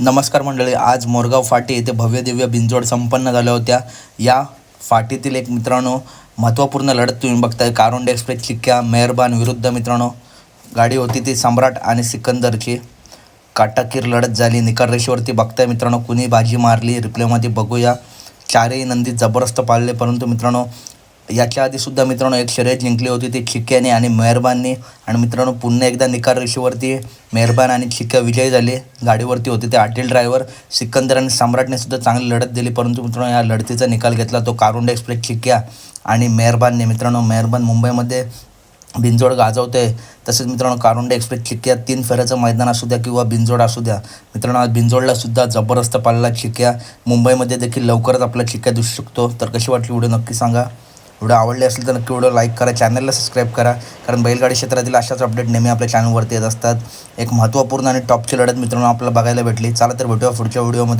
नमस्कार मंडळी आज मोरगाव फाटी येथे भव्य दिव्य बिंजोड संपन्न झाल्या होत्या. या फाटीतील एक मित्रांनो महत्त्वपूर्ण लढत तुम्ही बघताय. कारुंड एक्सप्रेस चिक्क्या मेहरबान विरुद्ध मित्रांनो गाडी होती ती सम्राट आणि सिकंदरची. काटाकीर लढत झाली निकाल रेषेवरती बघताय मित्रांनो कुणी बाजी मारली रिप्लेमध्ये बघूया. चारही नंदी जबरदस्त पाळले परंतु मित्रांनो याच्या आधीसुद्धा मित्रांनो एक शर्यत जिंकली होती ती छिक्क्याने आणि मेहरबानने. आणि मित्रांनो पुन्हा एकदा निकाल रेषेवरती मेहरबान आणि चिक्क्या विजयी झाले. गाडीवरती होते ते आटील ड्रायव्हर. सिकंदर आणि सम्राटने सुद्धा चांगली लढत दिली परंतु मित्रांनो या लढतीचा निकाल घेतला तो कारुंडा एक्सप्रेस छिक्क्या आणि मेहरबानने. मित्रांनो मेहरबान मुंबईमध्ये बिंजोड गाजवते तसेच मित्रांनो कारुंडे एक्सप्रेस चिक्क्या तीन फेऱ्याचं मैदान असू द्या किंवा बिंजोड असू द्या. मित्रांनो आज बिंजोडला सुद्धा जबरदस्त पाळला चिक्क्या मुंबईमध्ये देखील लवकरच आपला चिक्क्या दिसू शकतो. तर कशी वाटली व्हिडिओ नक्की सांगा. व्हिडिओ आवडले असेल तर नक्की व्हिडिओ लाईक करा चॅनलला सबस्क्राईब करा. कारण बैलगाडी क्षेत्रातील अशाच अपडेट नेहमी आपल्या चॅनलवरती येत असतात. एक महत्त्वपूर्ण आणि टॉपची लढत मित्रांनो आपल्याला बघायला भेटली. चला तर भेटूया पुढच्या व्हिडिओमध्ये